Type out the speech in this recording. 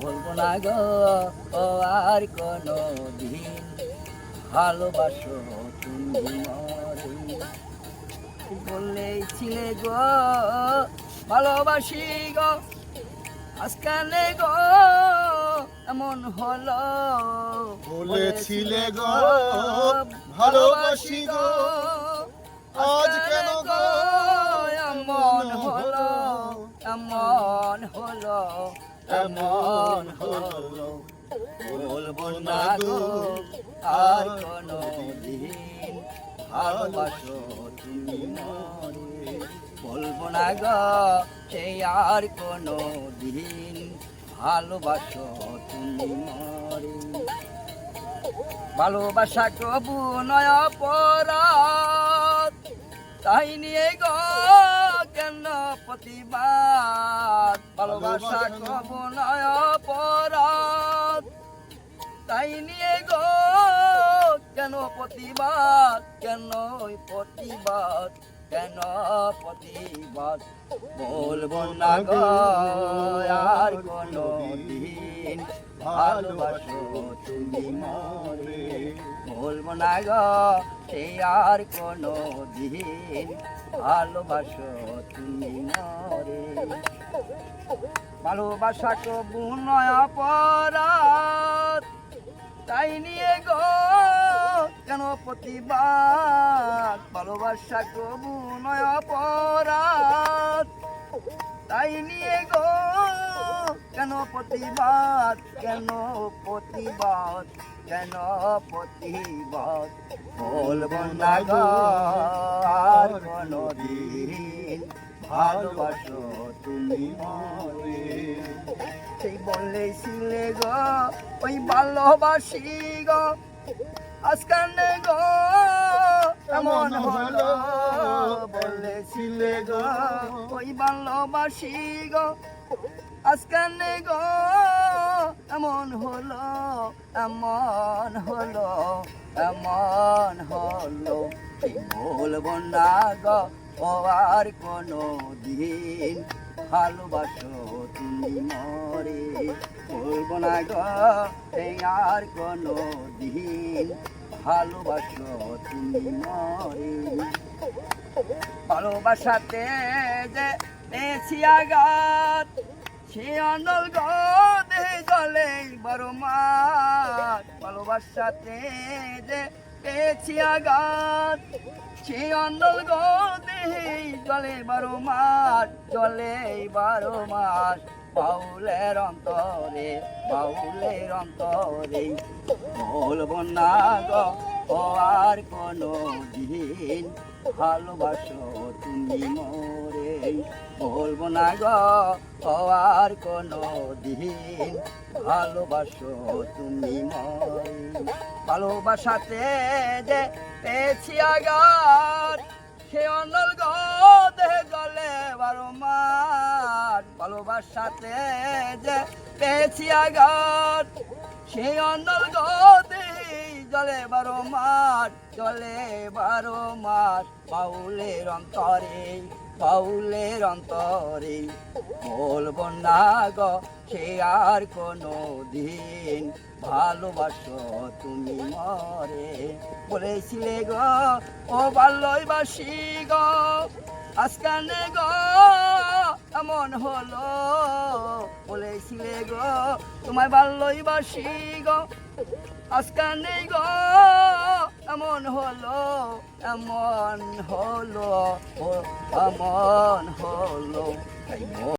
বলব না গো ও আর কোনো দিন ভালোবাসো তুমি বললেই ছিলে গো ভালোবাসি গো আজকালে গো এমন হলো। বলেছিলে গো ভালোবাসি গো আজ এমন হলো? বলব না গো, আর কোনো দিন ভালোবাসো তুমি মরে বলব না গো সেই আর কোনো দিন ভালোবাসো তুমি মরে ভালোবাসা কবু নয় অপরাধ, তাই নিয়ে গো কেন প্রতিবাদ? ভালোবাসা কবু নয় অপরাধ। তাই নিয়ে গো, কেন প্রতিবাদ কেন প্রতিবাদ কেন প্রতিবাদ? বলব না গো, আর কোনো দিন ভালোবাসো তুমি মরে। বলব না গো আর কোনো দিন ভালোবাসো তুমি মরে। ভালোবাসা কবু নয় অপরাধ। তাই নিয়ে গো কেন প্রতিবাদ। ভালোবাসা কবু নয় অপরাধ। তাই নিয়ে গো কেন প্রতিবাদ। কেন প্রতিবাদ কেন প্রতিবাদ। বলব না ভালোবাসো তুমি মরে সেই বলেছিলে গো ওই ভালোবাসি গো আজকানে গো এমন হলো বলেছিলে গো ওই ভালোবাসি গো আজকানে গো এমন হলো এমন হলো এমন হলো। বলব না গো ও আর কোনো দিন ভালোবাসো তুমি মরে। বলব না গো এই আর কোনো দিন। ভালোবাসো তুমি মরে। ভালোবাসাতে যে পেয়েছি আঘাত, সে আনল গদে জলে বড় মাঠ। ভালোবাসাতে যে পেয়েছি আঘাত, সে অন্দল গদে জলে বারো মাস চলে বারো মাস বাউলের অন্তরে বাউলের অন্তরে। বলব না গো আর কোনো দিন ভালোবাসো তুমি মরে। বলব না গো আর কোনো দিন ভালোবাসো তুমি মরে। ভালোবাসাতে যে পেয়েছি আঘাত, সে অনল গদে ভালোবাসাতে যে পেয়েছি আঘাত, সে অনল গদে জলে বারো মাঠ, জলে বারো মাঠ পাউলের অন্তরে পাউলের অন্তরে। বলব না গো, সে আর কোনো দিন ভালোবাসো তুমি মরে। বলেছিলে গো, ও বাল্যবাসী গো আজকানে গো এমন হলো? বলেছিলে গো, তোমায় বাল্যবাসী গো। নেই গো, এমন হলো এমন হলো এমন হলো।